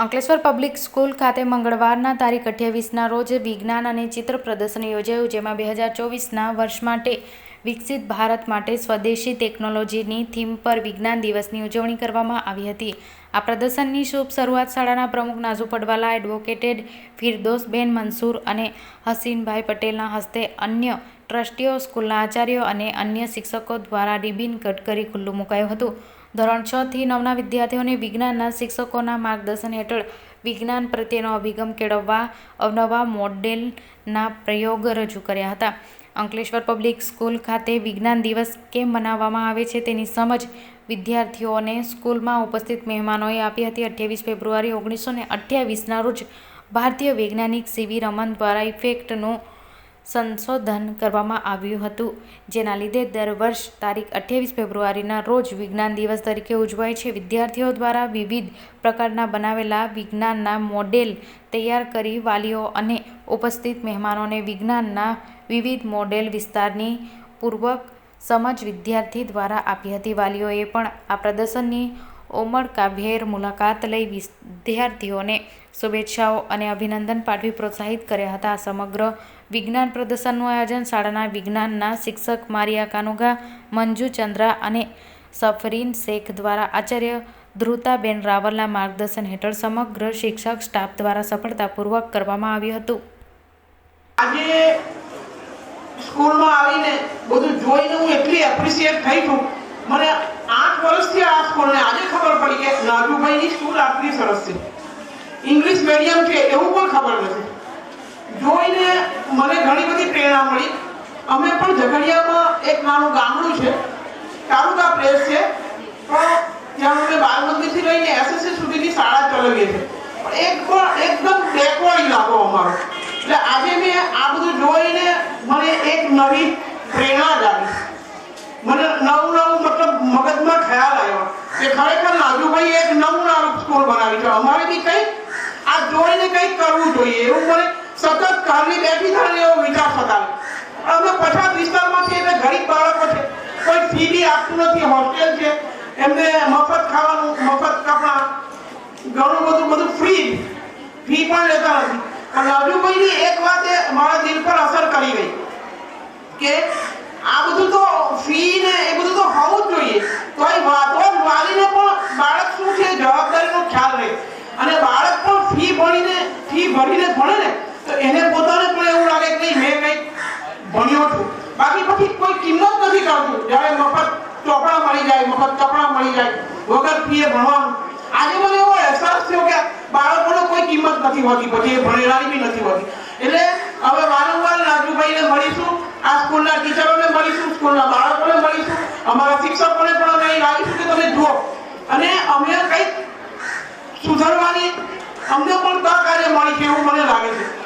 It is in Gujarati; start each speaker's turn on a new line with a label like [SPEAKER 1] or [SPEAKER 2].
[SPEAKER 1] અંકલેશ્વર પબ્લિક સ્કૂલ ખાતે મંગળવારના તારીખ અઠ્યાવીસના રોજ વિજ્ઞાન અને ચિત્ર પ્રદર્શન યોજાયું, જેમાં બે હજાર ચોવીસના વર્ષ માટે વિકસિત ભારત માટે સ્વદેશી ટેકનોલોજીની થીમ પર વિજ્ઞાન દિવસની ઉજવણી કરવામાં આવી હતી. આ પ્રદર્શનની શુભ શરૂઆત શાળાના પ્રમુખ નાઝુ પડવાલા, એડવોકેટેડ ફિરદોસબેન મંસૂર અને હસીનભાઈ પટેલના હસ્તે અન્ય ટ્રસ્ટીઓ, સ્કૂલના આચાર્યો અને અન્ય શિક્ષકો દ્વારા રિબિન કટ ખુલ્લું મુકાયું હતું. ધોરણ છ થી નવના વિદ્યાર્થીઓને વિજ્ઞાનના શિક્ષકોના માર્ગદર્શન હેઠળ વિજ્ઞાન પ્રત્યેનો અભિગમ કેળવવા અવનવા મોડેલના પ્રયોગ રજૂ કર્યા હતા. અંકલેશ્વર પબ્લિક સ્કૂલ ખાતે વિજ્ઞાન દિવસ કેમ મનાવવામાં આવે છે તેની સમજ વિદ્યાર્થીઓને સ્કૂલમાં ઉપસ્થિત મહેમાનોએ આપી હતી. અઠ્યાવીસ ફેબ્રુઆરી ઓગણીસો ને રોજ ભારતીય વૈજ્ઞાનિક સીવી રમન દ્વારા ઇફેક્ટનું સંશોધન કરવામાં આવ્યું હતું, જેના લીધે દર વર્ષ તારીખ અઠ્યાવીસ ફેબ્રુઆરીના રોજ વિજ્ઞાન દિવસ તરીકે ઉજવાય છે. વિદ્યાર્થીઓ દ્વારા વિવિધ પ્રકારના બનાવેલા વિજ્ઞાનના મોડેલ તૈયાર કરી વાલીઓ અને ઉપસ્થિત મહેમાનોને વિજ્ઞાનના વિવિધ મોડેલ વિસ્તારની પૂર્વક સમજ વિદ્યાર્થી દ્વારા આપી હતી. વાલીઓએ પણ આ પ્રદર્શનની ઉમળકાભેર મુલાકાત લઈ વિદ્યાર્થીઓને શુભેચ્છાઓ અને અભિનંદન પાઠવી પ્રોત્સાહિત કર્યા હતા. સમગ્ર વિજ્ઞાન પ્રદર્શનનું આયોજન શાળાના વિજ્ઞાનના શિક્ષક મારિયા કાનુગા, મંજુ ચંદ્રા અને સફરીન શેખ દ્વારા આચાર્ય ધ્રુતાબેન રાવલના માર્ગદર્શન હેઠળ સમગ્ર શિક્ષક સ્ટાફ દ્વારા સફળતાપૂર્વક કરવામાં આવ્યું હતું.
[SPEAKER 2] આજે સ્કૂલમાં આવીને બધું જોઈને હું એટલી એપ્રિશિએટ થઈ છું. મને વર્ષથી આ સ્કૂલને આજે ખબર પડી કે નાજુભાઈની સ્કૂલ આટલી સરસ છે. ઇંગ્લિશ મીડિયમ છે, એવું પણ ખબર નથી. જોઈને મને ઘણી બધી પ્રેરણા મળી. અમે પણ ઝઘડિયામાં એક નાનું ગામડું છે. તાલુકા પ્લેસ છે. પણ ત્યાં અમે બાલ મંદિરથી લઈને એસએસસી સુધીની શાળા ચલાવીએ છીએ. પણ એક પણ એકદમ બેકવર્ડ ઇલાકો અમારો. એટલે આજે મેં આ બધું જોઈને મને એક નવી પ્રેરણા જ આવી મને નવું નવું મતલબ મગજમાં ખ્યાલ આવ્યો કે ખરેખર નાજુભાઈ એક નવું સ્કૂલ બનાવી છે. અમારે બી કંઈક આ જોઈને કંઈક કરવું જોઈએ. એવું મને સતત કાલની બેઠી થાય એવો વિચાર થતા અમે પછાત વિસ્તારમાં છીએ એટલે ગરીબ બાળકો છે. કોઈ ફી બી આપતું નથી. હોસ્ટેલ છે. એમને મફત ખાવાનું, મફત કપડાં, ઘણું બધું બધું ફ્રી. ફી પણ લેતા નથી. અને રાજુભાઈની એક વાત એ મારા દિલ પર અસર કરી ગઈ કે આ બધું તો ફી ને એ બધું તો હોવું જ જોઈએ. તો એ વાતો જ વાલીને પણ બાળક શું છે જવાબદારીનો ખ્યાલ રહે અને બાળક પણ ફી ભણીને ફી ભરીને ભણે ને તો એને પોતાને પણ એવું લાગે કે મેં કંઈક ભણ્યો છું. બાકી પછી કોઈ કિંમત નથી કરતું જ્યારે મફત ચોપડા મળી જાય, મફત કપડાં મળી જાય, વગર ફીએ ભણવાનું. આજે મને એવો અહેસાસ થયો કે બાળકોને કોઈ કિંમત નથી હોતી, પછી એ ભણેલાની બી નથી હોતી. એટલે હવે વારંવાર રાજુભાઈને મળીશું, આ સ્કૂલના ટીચરોને મળીશું, સ્કૂલના બાળકોને મળીશું, અમારા શિક્ષકોને પણ અમે લાવીશું કે તમે જુઓ. અને અમે કંઈક સુધારવાની અમને પણ તક આજે મળી છે એવું મને લાગે છે.